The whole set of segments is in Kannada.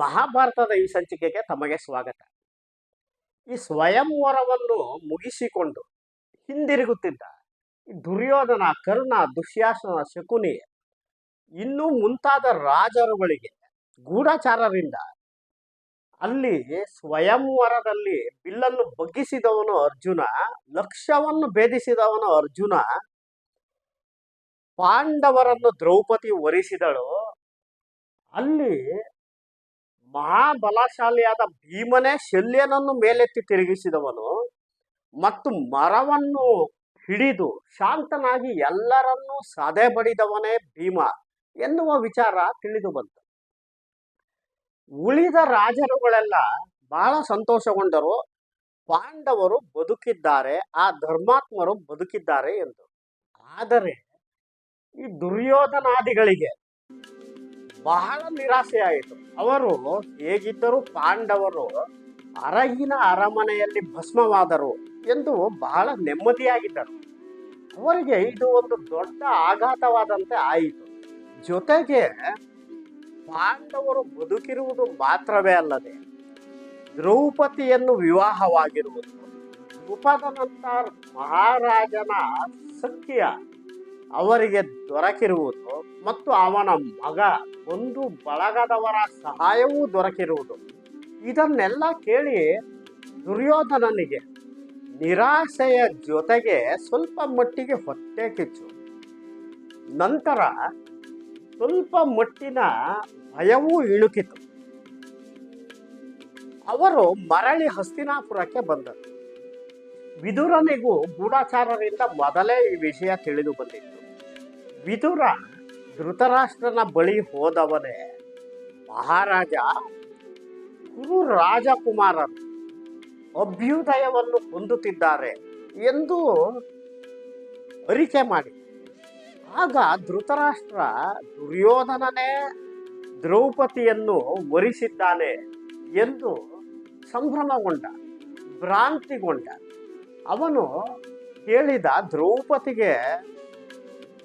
ಮಹಾಭಾರತದ ಈ ಸಂಚಿಕೆಗೆ ತಮಗೆ ಸ್ವಾಗತ. ಈ ಸ್ವಯಂವರವನ್ನು ಮುಗಿಸಿಕೊಂಡು ಹಿಂದಿರುಗುತ್ತಿದ್ದ ದುರ್ಯೋಧನ ಕರ್ಣ, ದುಶ್ಯಾಸನ ಶಕುನಿ ಇನ್ನೂ ಮುಂತಾದ ರಾಜರುಗಳಿಗೆ, ಗೂಢಚಾರರಿಂದ ಅಲ್ಲಿ ಸ್ವಯಂವರದಲ್ಲಿ ಬಿಲ್ಲನ್ನು ಬಗ್ಗಿಸಿದವನು ಅರ್ಜುನ, ಲಕ್ಷ್ಯವನ್ನು ಭೇದಿಸಿದವನು ಅರ್ಜುನ, ಪಾಂಡವರನ್ನು ದ್ರೌಪದಿ ಒರಿಸಿದಳು ಅಲ್ಲಿ ಮಹಾಬಲಶಾಲಿಯಾದ ಭೀಮನೇ ಶಲ್ಯನನ್ನು ಮೇಲೆತ್ತಿ ತಿರುಗಿಸಿದವನು ಮತ್ತು ಮರವನ್ನು ಹಿಡಿದು ಶಾಂತನಾಗಿ ಎಲ್ಲರನ್ನೂ ಸದೆ ಬಡಿದವನೇ ಭೀಮ ಎನ್ನುವ ವಿಚಾರ ತಿಳಿದು ಬಂತು. ಉಳಿದ ರಾಜರುಗಳೆಲ್ಲ ಬಹಳ ಸಂತೋಷಗೊಂಡರು. ಪಾಂಡವರು ಬದುಕಿದ್ದಾರೆ, ಆ ಧರ್ಮಾತ್ಮರು ಬದುಕಿದ್ದಾರೆ ಎಂದು ಆದರೆ ಈ ದುರ್ಯೋಧನಾದಿಗಳಿಗೆ ಬಹಳ ನಿರಾಸೆಯಾಯಿತು ಅವರು ಹೇಗಿದ್ದರೂ ಪಾಂಡವರು ಅರಗಿನ ಅರಮನೆಯಲ್ಲಿ ಭಸ್ಮವಾದರು ಎಂದು ಬಹಳ ನೆಮ್ಮದಿಯಾಗಿದ್ದರು. ಅವರಿಗೆ ಇದು ಒಂದು ದೊಡ್ಡ ಆಘಾತವಾದಂತೆ ಆಯಿತು. ಜೊತೆಗೆ ಪಾಂಡವರು ಬದುಕಿರುವುದು ಮಾತ್ರವೇ ಅಲ್ಲದೆ ದ್ರೌಪದಿಯನ್ನು ವಿವಾಹವಾಗಿರುವುದು ದ್ರುಪದನಂತ ಮಹಾರಾಜನ ಸಖ್ಯ ಅವರಿಗೆ ದೊರಕಿರುವುದು ಮತ್ತು ಅವನ ಮಗ ಒಂದು ಬಳಗದವರ ಸಹಾಯವೂ ದೊರಕಿರುವುದು. ಇದನ್ನೆಲ್ಲ ಕೇಳಿ ದುರ್ಯೋಧನನಿಗೆ ನಿರಾಸೆಯ ಜೊತೆಗೆ ಸ್ವಲ್ಪ ಮಟ್ಟಿಗೆ ಹೊಟ್ಟೆ ಕಿಚ್ಚು. ನಂತರ ಸ್ವಲ್ಪ ಮಟ್ಟಿನ ಭಯವೂ ಇಣುಕಿತು ಅವರು ಮರಳಿ ಹಸ್ತಿನಾಪುರಕ್ಕೆ ಬಂದರು. ವಿದುರನಿಗೂ ಗೂಢಾಚಾರರಿಂದ ಮೊದಲೇ ಈ ವಿಷಯ ತಿಳಿದು ಬಂದಿತ್ತು. ವಿದುರ ಧೃತರಾಷ್ಟ್ರನ ಬಳಿ ಹೋದವನೇ ಮಹಾರಾಜ. ಕುರು ರಾಜಕುಮಾರರು ಅಭ್ಯುದಯವನ್ನು ಹೊಂದುತ್ತಿದ್ದಾರೆ ಎಂದು ಅರಿಕೆ ಮಾಡಿ. ಆಗ ಧೃತರಾಷ್ಟ್ರ ದುರ್ಯೋಧನನೇ ದ್ರೌಪದಿಯನ್ನು ವರಿಸಿದ್ದಾನೆ ಎಂದು ಸಂಭ್ರಮಗೊಂಡ, ಭ್ರಾಂತಿಗೊಂಡ ಅವನು ಕೇಳಿದ ದ್ರೌಪದಿಗೆ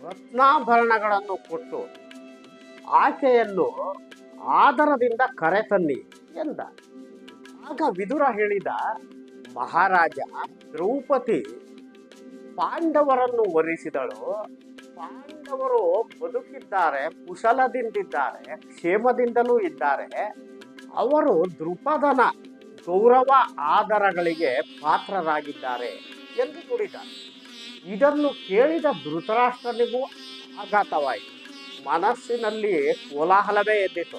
ರತ್ನಾಭರಣಗಳನ್ನು ಕೊಟ್ಟು ಆಕೆಯನ್ನು ಆದರದಿಂದ ಕರೆತನ್ನಿ ಎಂದ. ಆಗ ವಿದುರ ಹೇಳಿದ, ಮಹಾರಾಜ, ದ್ರೌಪದಿ ಪಾಂಡವರನ್ನು ವರಿಸಿದಳು. ಪಾಂಡವರು ಬದುಕಿದ್ದಾರೆ, ಕುಶಲದಿಂದಿದ್ದಾರೆ, ಕ್ಷೇಮದಿಂದಲೂ ಇದ್ದಾರೆ. ಅವರು ದೃಪದನ ಗೌರವ, ಆದರಗಳಿಗೆ ಪಾತ್ರರಾಗಿದ್ದಾರೆ ಎಂದು ನುಡಿದ. ಇದನ್ನು ಕೇಳಿದ ಧೃತರಾಷ್ಟ್ರನಿಗೂ ಆಘಾತವಾಯಿತು. ಮನಸ್ಸಿನಲ್ಲಿ ಕೋಲಾಹಲವೇ ಎದ್ದಿತು.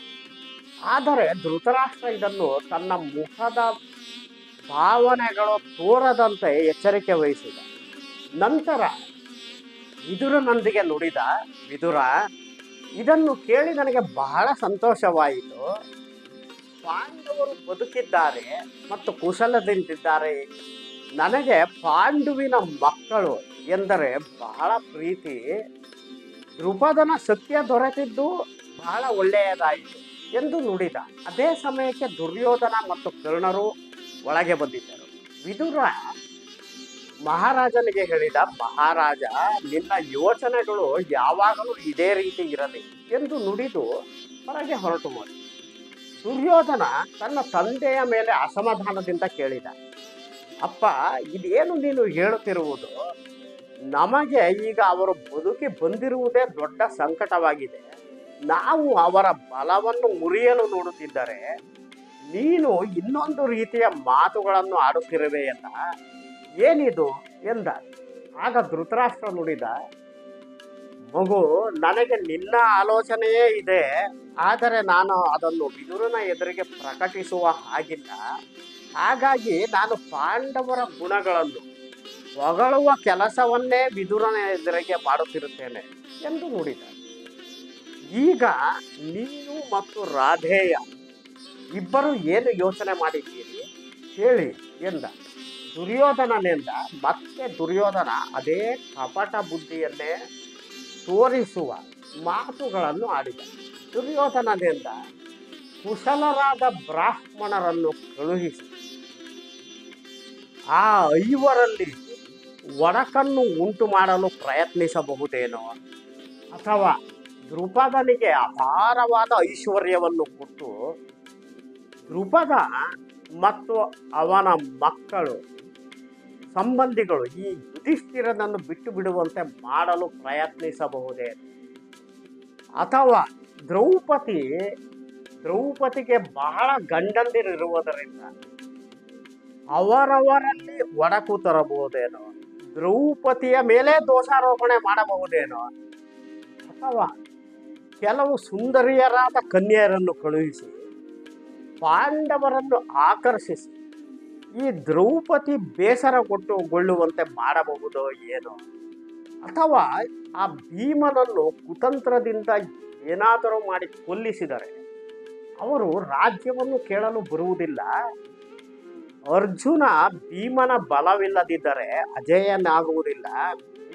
ಆದರೆ ಧೃತರಾಷ್ಟ್ರ ಇದನ್ನು ತನ್ನ ಮುಖದ ಭಾವನೆಗಳು ತೋರದಂತೆ ಎಚ್ಚರಿಕೆ ವಹಿಸಿದ. ನಂತರ ವಿದುರನೊಂದಿಗೆ ನುಡಿದ, ವಿದುರ, ಇದನ್ನು ಕೇಳಿ ನನಗೆ ಬಹಳ ಸಂತೋಷವಾಯಿತು. ಪಾಂಡವರು ಬದುಕಿದ್ದಾರೆ ಮತ್ತು ಕುಶಲದಿಂದಿದ್ದಾರೆ. ನನಗೆ ಪಾಂಡುವಿನ ಮಕ್ಕಳು ಎಂದರೆ ಬಹಳ ಪ್ರೀತಿ. ದೃಪದನ ಸತ್ಯ ದೊರೆತಿದ್ದು ಬಹಳ ಒಳ್ಳೆಯದಾಯಿತು ಎಂದು ನುಡಿದ. ಅದೇ ಸಮಯಕ್ಕೆ ದುರ್ಯೋಧನ ಮತ್ತು ಕರ್ಣರು ಒಳಗೆ ಬಂದಿದ್ದರು. ವಿದುರ ಮಹಾರಾಜನಿಗೆ ಹೇಳಿದ, ಮಹಾರಾಜ, ನಿನ್ನ ಯೋಚನೆಗಳು ಯಾವಾಗಲೂ ಇದೇ ರೀತಿ ಇರಲಿ ಎಂದು ನುಡಿದು ಹೊರಗೆ ಹೊರಟು ಮಾಡಿ ದುರ್ಯೋಧನ ತನ್ನ ತಂದೆಯ ಮೇಲೆ ಅಸಮಾಧಾನದಿಂದ ಕೇಳಿದ. ಅಪ್ಪ, ಇದೇನು ನೀನು ಹೇಳುತ್ತಿರುವುದು? ನಮಗೆ ಈಗ ಅವರು ಬದುಕಿ ಬಂದಿರುವುದೇ ದೊಡ್ಡ ಸಂಕಟವಾಗಿದೆ. ನಾವು ಅವರ ಬಲವನ್ನು ಮುರಿಯಲು ನೋಡುತ್ತಿದ್ದರೆ, ನೀನು ಇನ್ನೊಂದು ರೀತಿಯ ಮಾತುಗಳನ್ನು ಆಡುತ್ತಿರುವೆಯಲ್ಲ ಏನಿದು ಎಂದ. ಆಗ ಧೃತರಾಷ್ಟ್ರ ನುಡಿದ, ಮಗು, ನನಗೆ ನಿನ್ನ ಆಲೋಚನೆಯೇ ಇದೆ, ಆದರೆ ನಾನು ಅದನ್ನು ಬಿದುರಿನ ಎದುರಿಗೆ ಪ್ರಕಟಿಸುವ ಹಾಗಿಲ್ಲ. ಹಾಗಾಗಿ ನಾನು ಪಾಂಡವರ ಗುಣಗಳನ್ನು ಹೊಗಳುವ ಕೆಲಸವನ್ನೇ ವಿದುರನ ಎದುರಿಗೆ ಮಾಡುತ್ತಿರುತ್ತೇನೆ ಎಂದು ನುಡಿದ. ಈಗ ನೀನು ಮತ್ತು ರಾಧೇಯ ಇಬ್ಬರು ಏನು ಯೋಚನೆ ಮಾಡಿದ್ದೀರಿ? ಹೇಳಿ ಎಂದ. ದುರ್ಯೋಧನನೆಂದ ಮತ್ತೆ ದುರ್ಯೋಧನ ಅದೇ ಕಪಟ ಬುದ್ಧಿಯನ್ನೇ ತೋರಿಸುವ ಮಾತುಗಳನ್ನು ಆಡಿದ. ದುರ್ಯೋಧನದಿಂದ ಕುಶಲರಾದ ಬ್ರಾಹ್ಮಣರನ್ನು ಕಳುಹಿಸಿ ಆ ಐವರಲ್ಲಿ ಒಡಕನ್ನು ಉಂಟು ಮಾಡಲು ಪ್ರಯತ್ನಿಸಬಹುದೇನೋ ಅಥವಾ ದೃಪದನಿಗೆ ಅಪಾರವಾದ ಐಶ್ವರ್ಯವನ್ನು ಕೊಟ್ಟು ದೃಪದ ಮತ್ತು ಅವನ ಮಕ್ಕಳು, ಸಂಬಂಧಿಗಳು ಈ ಯುಧಿಷ್ಠಿರನನ್ನು ಬಿಟ್ಟು ಬಿಡುವಂತೆ ಮಾಡಲು ಪ್ರಯತ್ನಿಸಬಹುದೇ? ಅಥವಾ ದ್ರೌಪದಿ, ದ್ರೌಪದಿಗೆ ಬಹಳ ಗಂಡಂದಿರಿರುವುದರಿಂದ ಅವರವರಲ್ಲಿ ಒಡಕು ತರಬಹುದೇನೋ? ದ್ರೌಪದಿಯ ಮೇಲೆ ದೋಷಾರೋಪಣೆ ಮಾಡಬಹುದೇನೋ? ಅಥವಾ ಕೆಲವು ಸುಂದರಿಯರಾದ ಕನ್ಯೆಯರನ್ನು ಕಳುಹಿಸಿ, ಪಾಂಡವರನ್ನು ಆಕರ್ಷಿಸಿ, ಈ ದ್ರೌಪದಿ ಬೇಸರಗೊಟ್ಟುಗೊಳ್ಳುವಂತೆ ಮಾಡಬಹುದೋ ಏನೋ? ಅಥವಾ ಆ ಭೀಮನನ್ನು ಕುತಂತ್ರದಿಂದ ಏನಾದರೂ ಮಾಡಿ ಕೊಲ್ಲಿಸಿದರೆ, ಅವರು ರಾಜ್ಯವನ್ನು ಕೇಳಲು ಬರುವುದಿಲ್ಲ? ಅರ್ಜುನ ಭೀಮನ ಬಲವಿಲ್ಲದಿದ್ದರೆ ಅಜಯನಾಗುವುದಿಲ್ಲ.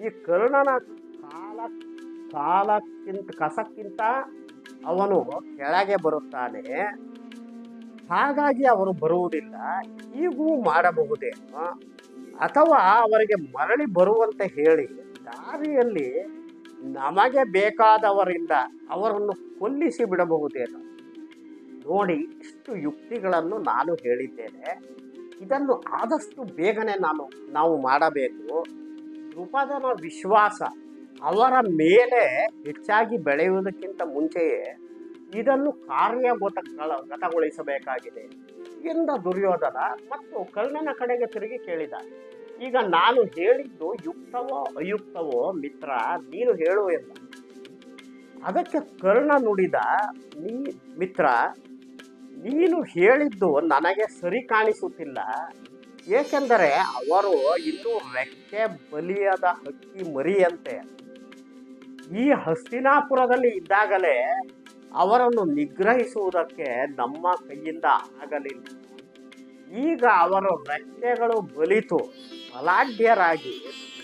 ಈ ಕರ್ಣನ ಕಾಲ, ಕಾಲಕ್ಕಿಂತ, ಕಸಕ್ಕಿಂತ ಅವನು ಕೆಳಗೆ ಬರುತ್ತಾನೆ. ಹಾಗಾಗಿ ಅವರು ಬರುವುದಿಲ್ಲ. ಈಗೂ ಮಾಡಬಹುದೇನೋ ಅಥವಾ ಅವರಿಗೆ ಮರಳಿ ಬರುವಂತೆ ಹೇಳಿ. ದಾರಿಯಲ್ಲಿ ನಮಗೆ ಬೇಕಾದವರಿಂದ ಅವರನ್ನು ಕೊಲ್ಲಿಸಿ ಬಿಡಬಹುದೇನೋ? ನೋಡಿ, ಇಷ್ಟು ಯುಕ್ತಿಗಳನ್ನು ನಾನು ಹೇಳಿದ್ದೇನೆ. ಇದನ್ನು ಆದಷ್ಟು ಬೇಗನೆ ನಾನು, ನಾವು ಮಾಡಬೇಕು. ದೃಪದನ ವಿಶ್ವಾಸ ಅವರ ಮೇಲೆ ಹೆಚ್ಚಾಗಿ ಬೆಳೆಯುವುದಕ್ಕಿಂತ ಮುಂಚೆಯೇ ಇದನ್ನು ಕಾರ್ಯಗತ ಗತಗೊಳಿಸಬೇಕಾಗಿದೆ ಎಂದ ದುರ್ಯೋಧನ ಮತ್ತು ಕರ್ಣನ ಕಡೆಗೆ ತಿರುಗಿ ಕೇಳಿದ. ಈಗ ನಾನು ಹೇಳಿದ್ದು ಯುಕ್ತವೋ ಅಯುಕ್ತವೋ ಮಿತ್ರ, ನೀನು ಹೇಳು ಎಂದ. ಅದಕ್ಕೆ ಕರ್ಣ ನುಡಿದ, ನೀ, ಮಿತ್ರ ನೀನು ಹೇಳಿದ್ದು ನನಗೆ ಸರಿ ಕಾಣಿಸುತ್ತಿಲ್ಲ. ಏಕೆಂದರೆ ಅವರು ಇನ್ನೂ ರೆಕ್ಕೆ ಬಲಿಯದ ಹಕ್ಕಿ ಮರಿಯಂತೆ. ಈ ಹಸ್ತಿನಾಪುರದಲ್ಲಿ ಇದ್ದಾಗಲೇ ಅವರನ್ನು ನಿಗ್ರಹಿಸುವುದಕ್ಕೆ ನಮ್ಮ ಕೈಯಿಂದ ಆಗಲಿಲ್ಲ. ಈಗ ಅವರ ರೆಕ್ಕೆಗಳು ಬಲಿತು. ಬಲಾಢ್ಯರಾಗಿ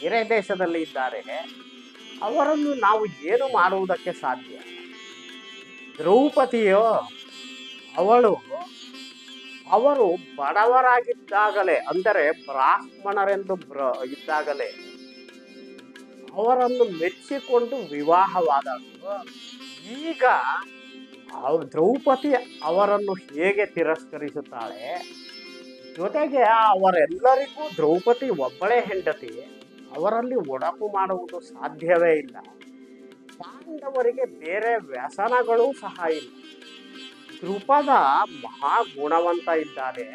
ಬೇರೆ ದೇಶದಲ್ಲಿ ಇದ್ದಾರೆ. ಅವರನ್ನು ನಾವು ಏನು ಮಾಡುವುದಕ್ಕೆ ಸಾಧ್ಯ? ದ್ರೌಪದಿಯೋ ಅವಳು ಅವರು ಬಡವರಾಗಿದ್ದಾಗಲೇ, ಅಂದರೆ ಬ್ರಾಹ್ಮಣರೆಂದು ಬ್ರ, ಇದ್ದಾಗಲೇ, ಅವರನ್ನು ಮೆಚ್ಚಿಕೊಂಡು ವಿವಾಹವಾದಳು. ಈಗ ದ್ರೌಪದಿ ಅವರನ್ನು ಹೇಗೆ ತಿರಸ್ಕರಿಸುತ್ತಾಳೆ? ಜೊತೆಗೆ ಅವರೆಲ್ಲರಿಗೂ ದ್ರೌಪದಿ ಒಬ್ಬಳೇ ಹೆಂಡತಿ, ಅವರಲ್ಲಿ ಒಡಕು ಮಾಡುವುದು ಸಾಧ್ಯವೇ ಇಲ್ಲ. ಪಾಂಡವರಿಗೆ ಬೇರೆ ವ್ಯಸನಗಳೂ ಸಹ ಇಲ್ಲ. ದೃಪದ ಮಹಾ ಗುಣವಂತ ಇದ್ದಾನೆ.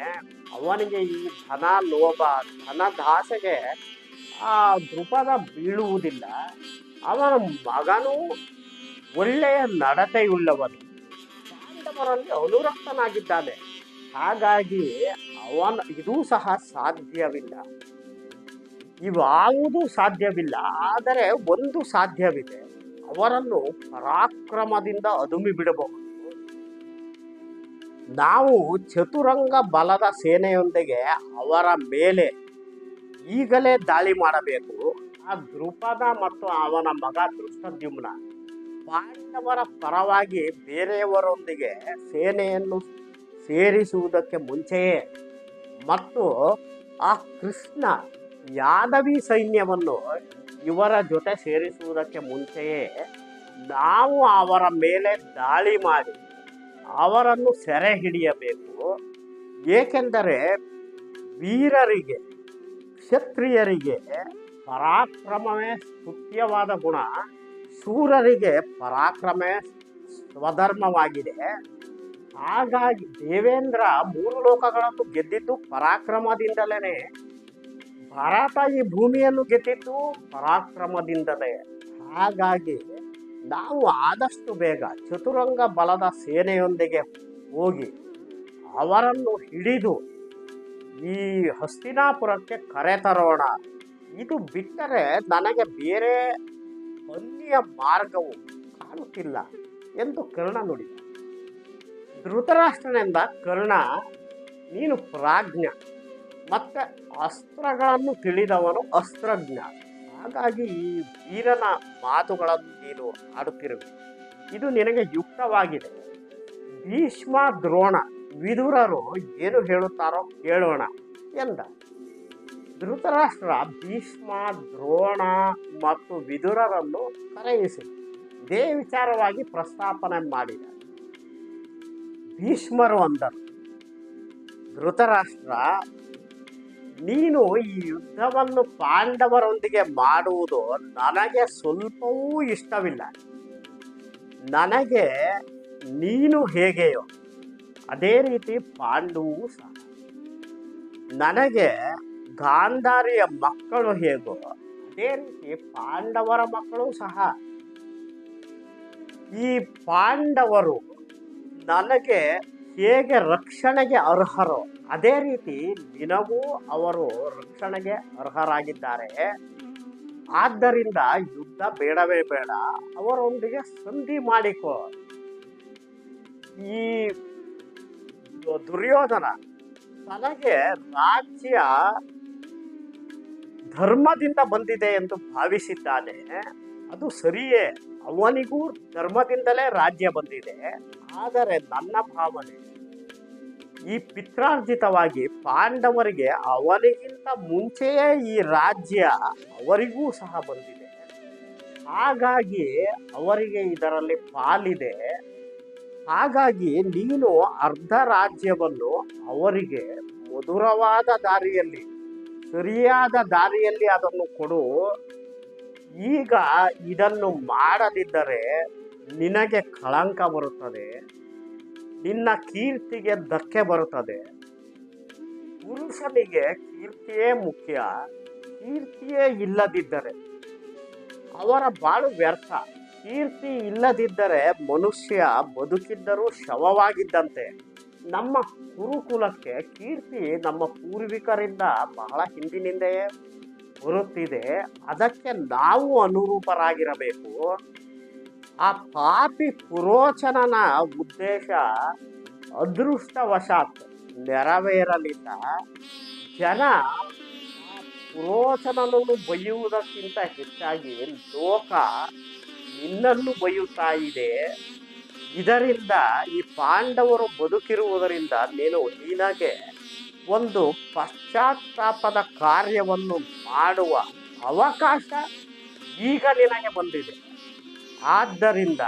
ಅವನಿಗೆ ಈ ಧನ ಲೋಭ ಧನದಾಸೆಗೆ ಆ ದೃಪದ ಬೀಳುವುದಿಲ್ಲ. ಅವನ ಮಗನು ಒಳ್ಳೆಯ ನಡತೆಯುಳ್ಳವನು. ಪಾಂಡವರಲ್ಲಿ ಅನುರಕ್ತನಾಗಿದ್ದಾನೆ. ಹಾಗಾಗಿ ಅವನ ಇದೂ ಸಹ ಸಾಧ್ಯವಿಲ್ಲ. ಇವಾವುದೂ ಸಾಧ್ಯವಿಲ್ಲ, ಆದರೆ ಒಂದು ಸಾಧ್ಯವಿದೆ. ಅವರನ್ನು ಪರಾಕ್ರಮದಿಂದ ಅದುಮಿ ಬಿಡಬಹುದು ನಾವು ಚತುರಂಗ ಬಲದ ಸೇನೆಯೊಂದಿಗೆ ಅವರ ಮೇಲೆ ಈಗಲೇ ದಾಳಿ ಮಾಡಬೇಕು. ಆ ದೃಪದ ಮತ್ತು ಅವನ ಮಗ ದೃಷ್ಟದ್ಯುಮ್ನ ಪಾಂಡವರ ಪರವಾಗಿ ಬೇರೆಯವರೊಂದಿಗೆ ಸೇನೆಯನ್ನು ಸೇರಿಸುವುದಕ್ಕೆ ಮುಂಚೆಯೇ ಮತ್ತು ಆ ಕೃಷ್ಣ ಯಾದವಿ ಸೈನ್ಯವನ್ನು ಇವರ ಜೊತೆ ಸೇರಿಸುವುದಕ್ಕೆ ಮುಂಚೆಯೇ ನಾವು ಅವರ ಮೇಲೆ ದಾಳಿ ಮಾಡಿ ಅವರನ್ನು ಸೆರೆ ಹಿಡಿಯಬೇಕು. ಏಕೆಂದರೆ ವೀರರಿಗೆ, ಕ್ಷತ್ರಿಯರಿಗೆ ಪರಾಕ್ರಮವೇ ಸ್ತುತ್ಯವಾದ ಗುಣ. ಶೂರರಿಗೆ ಪರಾಕ್ರಮೇ ಸ್ವಧರ್ಮವಾಗಿದೆ. ಹಾಗಾಗಿ ದೇವೇಂದ್ರ ಮೂರು ಲೋಕಗಳನ್ನು ಗೆದ್ದಿದ್ದು ಪರಾಕ್ರಮದಿಂದಲೇ ಭಾರತ ಈ ಭೂಮಿಯನ್ನು ಗೆದ್ದಿದ್ದು ಪರಾಕ್ರಮದಿಂದಲೇ. ಹಾಗಾಗಿ ನಾವು ಆದಷ್ಟು ಬೇಗ ಚತುರಂಗ ಬಲದ ಸೇನೆಯೊಂದಿಗೆ ಹೋಗಿ ಅವರನ್ನು ಹಿಡಿದು ಈ ಹಸ್ತಿನಾಪುರಕ್ಕೆ ಕರೆತರೋಣ ಇದು ಬಿಟ್ಟರೆ ನನಗೆ ಬೇರೆ ಅನ್ಯ ಮಾರ್ಗವು ಕಾಣುತ್ತಿಲ್ಲ ಎಂದು ಕರ್ಣ ನುಡಿದ. ಧೃತರಾಷ್ಟ್ರನೆಂದ ಕರ್ಣ, ನೀನು ಪ್ರಾಜ್ಞ. ಮತ್ತು ಅಸ್ತ್ರಗಳನ್ನು ತಿಳಿದವನು ಅಸ್ತ್ರಜ್ಞ. ಹಾಗಾಗಿ ಈ ವೀರನ ಮಾತುಗಳನ್ನು ನೀನು ಆಡುತ್ತಿರುವೆ. ಇದು ನಿನಗೆ ಯುಕ್ತವಾಗಿದೆ. ಭೀಷ್ಮ ದ್ರೋಣ ವಿದುರರು ಏನು ಹೇಳುತ್ತಾರೋ ಕೇಳೋಣ ಎಂದ. ಧೃತರಾಷ್ಟ್ರ ಭೀಷ್ಮ ದ್ರೋಣ ಮತ್ತು ವಿದುರರನ್ನು ಕರೆಯಿಸಿ. ಇದೇ ವಿಚಾರವಾಗಿ ಪ್ರಸ್ತಾಪನೆ ಮಾಡಿದ. ಭೀಷ್ಮರು ಅಂದರು. ಧೃತರಾಷ್ಟ್ರ ನೀನು ಈ ಯುದ್ಧವನ್ನು ಪಾಂಡವರೊಂದಿಗೆ ಮಾಡುವುದು ನನಗೆ ಸ್ವಲ್ಪವೂ ಇಷ್ಟವಿಲ್ಲ. ನನಗೆ ನೀನು ಹೇಗೆಯೋ ಅದೇ ರೀತಿ ಪಾಂಡುವು ಸಹ. ನನಗೆ ಗಾಂಧಾರಿಯ ಮಕ್ಕಳು ಹೇಗೋ ಅದೇ ರೀತಿ ಪಾಂಡವರ ಮಕ್ಕಳು ಸಹ. ಈ ಪಾಂಡವರು ನನಗೆ ಹೇಗೆ ರಕ್ಷಣೆಗೆ ಅರ್ಹರೋ ಅದೇ ರೀತಿ ನಿನಗೂ ಅವರು ರಕ್ಷಣೆಗೆ ಅರ್ಹರಾಗಿದ್ದಾರೆ. ಆದ್ದರಿಂದ ಯುದ್ಧ ಬೇಡವೇ ಬೇಡ, ಅವರೊಂದಿಗೆ ಸಂಧಿ ಮಾಡಿಕೊ. ಈ ದುರ್ಯೋಧನ ತನಗೆ ರಾಜ್ಯ ಧರ್ಮದಿಂದ ಬಂದಿದೆ ಎಂದು ಭಾವಿಸಿದ್ದಾನೆ. ಅದು ಸರಿಯೇ. ಅವನಿಗೂ ಧರ್ಮದಿಂದಲೇ ರಾಜ್ಯ ಬಂದಿದೆ. ಆದರೆ ನನ್ನ ಭಾವನೆ, ಈ ಪಿತ್ರಾರ್ಜಿತವಾಗಿ ಪಾಂಡವರಿಗೆ ಅವನಿಗಿಂತ ಮುಂಚೆಯೇ ಈ ರಾಜ್ಯ ಅವರಿಗೂ ಸಹ ಬಂದಿದೆ. ಹಾಗಾಗಿ ಅವರಿಗೆ ಇದರಲ್ಲಿ ಪಾಲಿದೆ. ಹಾಗಾಗಿ ನೀನು ಅರ್ಧ ರಾಜ್ಯವನ್ನು ಅವರಿಗೆ ಮಧುರವಾದ ದಾರಿಯಲ್ಲಿ, ಸರಿಯಾದ ದಾರಿಯಲ್ಲಿ ಅದನ್ನು ಕೊಡು. ಈಗ ಇದನ್ನು ಮಾಡದಿದ್ದರೆ ನಿನಗೆ ಕಳಂಕ ಬರುತ್ತದೆ. ನಿನ್ನ ಕೀರ್ತಿಗೆ ಧಕ್ಕೆ ಬರುತ್ತದೆ. ಪುರುಷನಿಗೆ ಕೀರ್ತಿಯೇ ಮುಖ್ಯ. ಕೀರ್ತಿಯೇ ಇಲ್ಲದಿದ್ದರೆ ಅವರ ಬಾಳು ವ್ಯರ್ಥ. ಕೀರ್ತಿ ಇಲ್ಲದಿದ್ದರೆ ಮನುಷ್ಯ ಬದುಕಿದ್ದರೂ ಶವವಾಗಿದ್ದಂತೆ. ನಮ್ಮ ಕುರುಕುಲಕ್ಕೆ ಕೀರ್ತಿ ನಮ್ಮ ಪೂರ್ವಿಕರಿಂದ ಬಹಳ ಹಿಂದಿನಿಂದೆಯೇ. ಬರುತ್ತಿದೆ, ಅದಕ್ಕೆ ನಾವು ಅನುರೂಪರಾಗಿರಬೇಕು. ಆ ಪಾಪಿ ಪುರೋಚನನ ಉದ್ದೇಶ ಅದೃಷ್ಟವಶಾತ್ ನೆರವೇರಲಿಲ್ಲ. ಜನ ಪುರೋಚನನನ್ನು ಬೈಯುವುದಕ್ಕಿಂತ ಹೆಚ್ಚಾಗಿ ಲೋಕ ನಿನ್ನನ್ನು ಬೈಯುತ್ತಾ ಇದೆ. ಇದರಿಂದ ಈ ಪಾಂಡವರು ಬದುಕಿರುವುದರಿಂದ ನೀನು ನಿನಗೆ ಒಂದು ಪಶ್ಚಾತ್ತಾಪದ ಕಾರ್ಯವನ್ನು ಮಾಡುವ ಅವಕಾಶ ಈಗ ನಿನಗೆ ಬಂದಿದೆ. ಆದ್ದರಿಂದ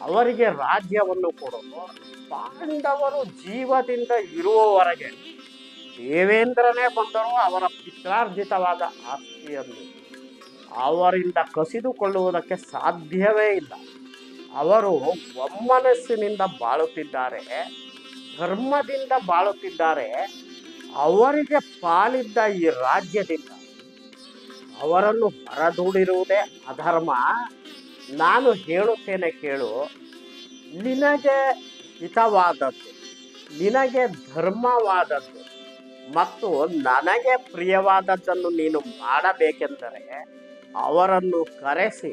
ಅವರಿಗೆ ರಾಜ್ಯವನ್ನು ಕೊಡಲು ಪಾಂಡವರು ಜೀವದಿಂದ ಇರುವವರೆಗೆ ದೇವೇಂದ್ರನೇ ಬಂದರೂ ಅವರ ಪಿತ್ರಾರ್ಜಿತವಾದ ಆಸ್ತಿಯನ್ನು ಅವರಿಂದ ಕಸಿದುಕೊಳ್ಳುವುದಕ್ಕೆ ಸಾಧ್ಯವೇ ಇಲ್ಲ. ಅವರು ಒಮ್ಮನಸ್ಸಿನಿಂದ ಬಾಳುತ್ತಿದ್ದಾರೆ, ಧರ್ಮದಿಂದ ಬಾಳುತ್ತಿದ್ದಾರೆ ಅವರಿಗೆ ಪಾಲಿದ್ದ ಈ ರಾಜ್ಯದಿಂದ ಅವರನ್ನು ಹೊರದೂಡಿರುವುದೇ ಅಧರ್ಮ. ನಾನು ಹೇಳುತ್ತೇನೆ ಕೇಳು, ನಿನಗೆ ಹಿತವಾದದ್ದು, ನಿನಗೆ ಧರ್ಮವಾದದ್ದು ಮತ್ತು ನನಗೆ ಪ್ರಿಯವಾದದ್ದನ್ನು ನೀನು ಮಾಡಬೇಕೆಂದರೆ ಅವರನ್ನು ಕರೆಸಿ,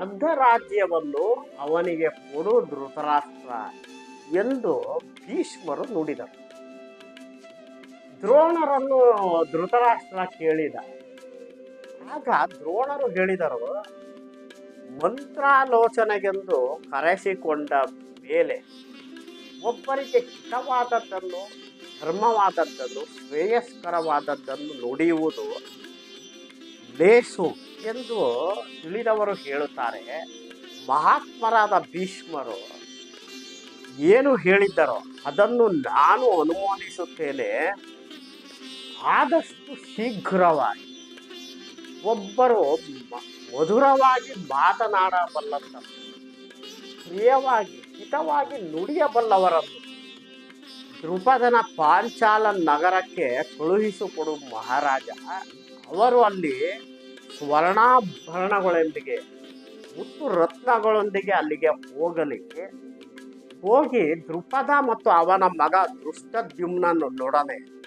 ಅರ್ಧ ರಾಜ್ಯವನ್ನು ಅವನಿಗೆ ಕೊಡು ಧೃತರಾಷ್ಟ್ರ ಎಂದು ಭೀಷ್ಮರು ನುಡಿದರು. ದ್ರೋಣರನ್ನು ಧೃತರಾಷ್ಟ್ರ ಕೇಳಿದ. ಆಗ ದ್ರೋಣರು ಹೇಳಿದರು, ಮಂತ್ರಾಲೋಚನೆಗೆಂದು ಕರೆಸಿಕೊಂಡ ಮೇಲೆ ಒಬ್ಬರಿಗೆ ಹಿತವಾದದ್ದನ್ನು, ಧರ್ಮವಾದದ್ದನ್ನು, ಶ್ರೇಯಸ್ಕರವಾದದ್ದನ್ನು ನುಡಿಯುವುದು ಲೇಸು ಎಂದು ತಿಳಿದವರು ಹೇಳುತ್ತಾರೆ. ಮಹಾತ್ಮರಾದ ಭೀಷ್ಮರು ಏನು ಹೇಳಿದ್ದರೋ ಅದನ್ನು ನಾನು ಅನುಮೋದಿಸುತ್ತೇನೆ ಆದಷ್ಟು ಶೀಘ್ರವಾಗಿ ಒಬ್ಬರು ಮಧುರವಾಗಿ ಮಾತನಾಡಬಲ್ಲಂತ, ಪ್ರಿಯವಾಗಿ, ಹಿತವಾಗಿ ನುಡಿಯಬಲ್ಲವರನ್ನು ದೃಪದನ ಪಾಂಚಾಲ ನಗರಕ್ಕೆ ಕಳುಹಿಸಿಕೊಡು ಮಹಾರಾಜ. ಅವರು ಅಲ್ಲಿ ಸ್ವರ್ಣಾಭರಣಗಳೊಂದಿಗೆ, ಮುತ್ತು ರತ್ನಗಳೊಂದಿಗೆ ಅಲ್ಲಿಗೆ ಹೋಗಲಿ. ಹೋಗಿ ದೃಪದ ಮತ್ತು ಅವನ ಮಗ ದೃಷ್ಟದ್ಯುಮ್ನೊಡನೆ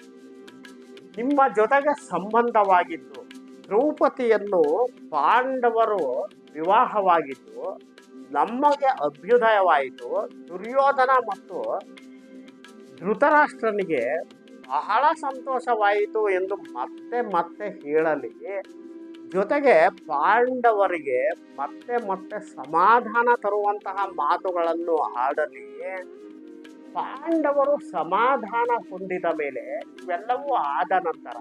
ನಿಮ್ಮ ಜೊತೆಗೆ ಸಂಬಂಧವಾಗಿದ್ದು, ದ್ರೌಪದಿಯನ್ನು ಪಾಂಡವರು ವಿವಾಹವಾಗಿದ್ದು, ನಮಗೆ ಅಭ್ಯುದಯವಾಯಿತು. ದುರ್ಯೋಧನ ಮತ್ತು ಧೃತರಾಷ್ಟ್ರನಿಗೆ ಬಹಳ ಸಂತೋಷವಾಯಿತು ಎಂದು ಮತ್ತೆ ಮತ್ತೆ ಹೇಳಲಿ. ಜೊತೆಗೆ ಪಾಂಡವರಿಗೆ ಮತ್ತೆ ಮತ್ತೆ ಸಮಾಧಾನ ತರುವಂತಹ ಮಾತುಗಳನ್ನು ಆಡಲಿ. ಪಾಂಡವರು ಸಮಾಧಾನ ಹೊಂದಿದ ಮೇಲೆ ಇವೆಲ್ಲವೂ ಆದ ನಂತರ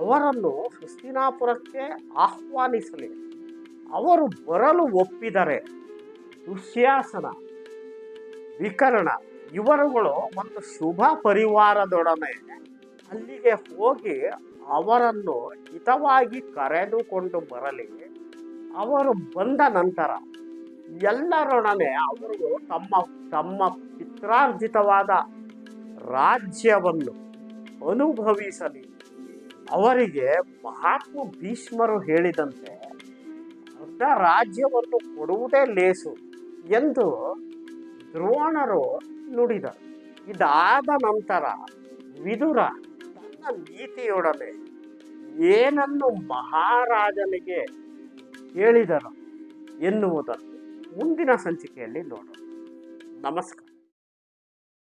ಅವರನ್ನು ಹಸ್ತಿನಾಪುರಕ್ಕೆ ಆಹ್ವಾನಿಸಲಿ. ಅವರು ಬರಲು ಒಪ್ಪಿದರೆ ದುಶ್ಯಾಸನ, ವಿಕರ್ಣ ಇವರುಗಳು ಒಂದು ಶುಭ ಪರಿವಾರದೊಡನೆ ಅಲ್ಲಿಗೆ ಹೋಗಿ ಅವರನ್ನು ಹಿತವಾಗಿ ಕರೆದುಕೊಂಡು ಬರಲಿ. ಅವರು ಬಂದ ನಂತರ ಎಲ್ಲರೊಡನೆ ಅವರು ತಮ್ಮ ತಮ್ಮ ಪಿತ್ರಾರ್ಜಿತವಾದ ರಾಜ್ಯವನ್ನು ಅನುಭವಿಸಲಿ. ಅವರಿಗೆ ಮಹಾತ್ಮ ಭೀಷ್ಮರು ಹೇಳಿದಂತೆ ಅರ್ಧ ರಾಜ್ಯವನ್ನು ಕೊಡುವುದೇ ಲೇಸು ಎಂದು ದ್ರೋಣರು ನುಡಿದರು. ಇದಾದ ನಂತರ ವಿದುರ ತನ್ನ ನೀತಿಯೊಡನೆ ಏನನ್ನು ಮಹಾರಾಜನಿಗೆ ಹೇಳಿದರು ಎನ್ನುವುದನ್ನು ಮುಂದಿನ ಸಂಚಿಕೆಯಲ್ಲಿ ನೋಡೋಣ. ನಮಸ್ಕಾರ.